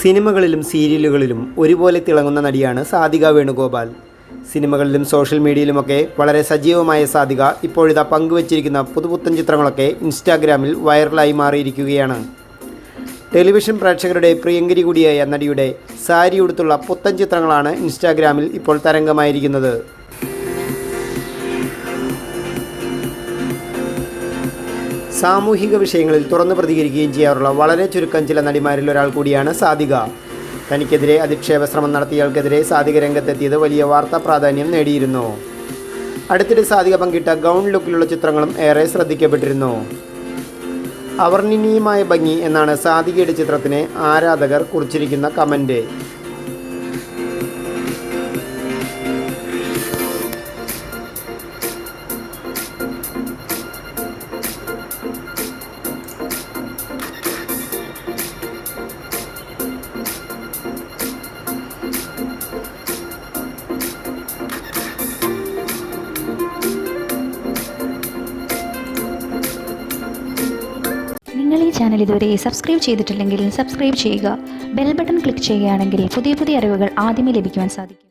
സിനിമകളിലും സീരിയലുകളിലും ഒരുപോലെ തിളങ്ങുന്ന നടിയാണ് സാധിക വേണുഗോപാൽ. സിനിമകളിലും സോഷ്യൽ മീഡിയയിലുമൊക്കെ വളരെ സജീവമായ സാധിക ഇപ്പോഴിതാ പങ്കുവച്ചിരിക്കുന്ന പുതുപുത്തൻ ചിത്രങ്ങളൊക്കെ ഇൻസ്റ്റാഗ്രാമിൽ വൈറലായി മാറിയിരിക്കുകയാണ്. ടെലിവിഷൻ പ്രേക്ഷകരുടെ പ്രിയങ്കരി കൂടിയായ നടിയുടെ സാരി ഉടുത്തുള്ള പുത്തൻ ചിത്രങ്ങളാണ് ഇൻസ്റ്റാഗ്രാമിൽ ഇപ്പോൾ തരംഗമായിരിക്കുന്നത്. സാമൂഹിക വിഷയങ്ങളിൽ തുറന്നു പ്രതികരിക്കുകയും ചെയ്യാറുള്ള വളരെ ചുരുക്കം ചില നടിമാരിൽ ഒരാൾ കൂടിയാണ് സാധിക. തനിക്കെതിരെ അധിക്ഷേപ ശ്രമം നടത്തിയയാൾക്കെതിരെ സാധിക രംഗത്തെത്തിയത് വലിയ വാർത്താ പ്രാധാന്യം നേടിയിരുന്നു. അടുത്തിടെ സാധിക പങ്കിട്ട ഗൗൺ ലുക്കിലുള്ള ചിത്രങ്ങളും ഏറെ ശ്രദ്ധിക്കപ്പെട്ടിരുന്നു. അവർണനീയമായ ഭംഗി എന്നാണ് സാധികയുടെ ചിത്രത്തിനെ ആരാധകർ കുറിച്ചിരിക്കുന്ന കമന്റ് നിങ്ങൾ ഈ ചാനൽ ഇതുവരെ സബ്സ്ക്രൈബ് ചെയ്തിട്ടില്ലെങ്കിൽ സബ്സ്ക്രൈബ് ചെയ്യുക. ബെൽ ബട്ടൺ ക്ലിക്ക് ചെയ്യുകയാണെങ്കിൽ പുതിയ പുതിയ അറിവുകൾ ആദ്യമേ ലഭിക്കുവാൻ സാധിക്കും.